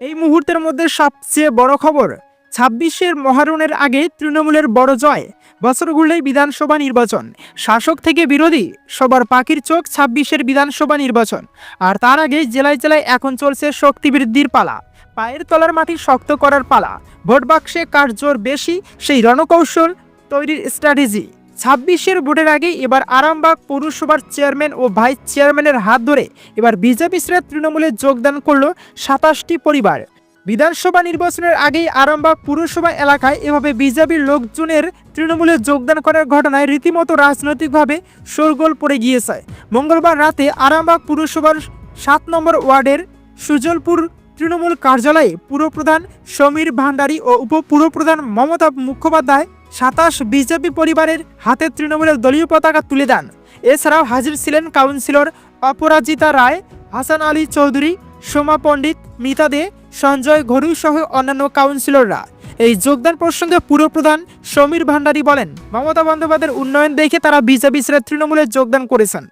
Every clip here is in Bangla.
এই মুহূর্তের মধ্যে সবচেয়ে বড় খবর, ছাব্বিশের মহারণের আগে তৃণমূলের বড় জয় বছর ঘুরলেই বিধানসভা নির্বাচন। শাসক থেকে বিরোধী, সবার পাখির চোখ ছাব্বিশের বিধানসভা নির্বাচন। আর তার আগে জেলায় জেলায় এখন চলছে শক্তি বৃদ্ধির পালা। পায়ের তলার মাটি শক্ত করার পালা। ভোট বাক্সে কার বেশি, সেই রণকৌশল তৈরির স্ট্র্যাটেজি ছাব্বিশের ভোটের আগে এবার আরামবাগ পৌরসভার চেয়ারম্যান ও ভাইস চেয়ারম্যানের হাত ধরে এবার বিজেপি শ্রেয় তৃণমূলে যোগদান করল সাতাশটি পরিবার। বিধানসভা নির্বাচনের আগেই আরামবাগ পুরসভা এলাকায় এভাবে বিজেপির লোকজনের তৃণমূলে যোগদান করার ঘটনায় রীতিমতো রাজনৈতিকভাবে শোরগোল পড়ে গিয়েছে। মঙ্গলবার রাতে আরামবাগ পুরসভার সাত নম্বর ওয়ার্ডের সুজলপুর তৃণমূল কার্যালয়ে পুরপ্রধান সমীর ভান্ডারী ও উপপুরপ্রধান মমতা মুখোপাধ্যায় সাতাশ বিজেপি পরিবারের হাতে তৃণমূলের দলীয় পতাকা তুলে দেন। এছাড়াও হাজির ছিলেন কাউন্সিলর অপরাজিতা রায়, হাসান আলী চৌধুরী, সোমা পণ্ডিত, মিতা দে, সঞ্জয় ঘরু সহ অন্যান্য কাউন্সিলররা। এই যোগদান প্রসঙ্গে পুরপ্রধান সমীর ভান্ডারী বলেন, মমতা বন্দ্যোপাধ্যায়ের উন্নয়ন দেখে তারা বিজেপি ছেড়ে তৃণমূলে যোগদান করেছেন।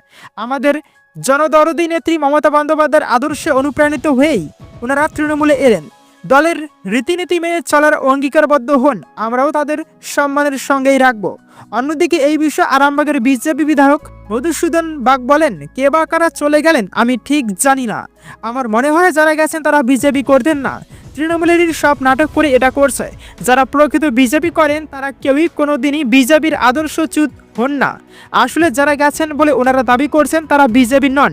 আমাদের জনদরদী নেত্রী মমতা বন্দ্যোপাধ্যায়ের আদর্শে অনুপ্রাণিত হয়েই ওনারা তৃণমূলে এলেন। দলের রীতিনীতি মেনে চলার অঙ্গীকারবদ্ধ হন। আমরাও তাদের সম্মানের সঙ্গেই রাখব। অন্যদিকে এই বিষয়ে আরামবাগের বিজেপি বিধায়ক মধুসূদন বাগ বলেন, কে বা কারা চলে গেলেন আমি ঠিক জানি না। আমার মনে হয় যারা গেছেন তারা বিজেপি করতেন না। তৃণমূলেরই সব নাটক করে এটা করছে। যারা প্রকৃত বিজেপি করেন, তারা কেউই কোনোদিনই বিজেপির আদর্শচ্যুত হন না। আসলে যারা গেছেন বলে ওনারা দাবি করছেন, তারা বিজেপি নন।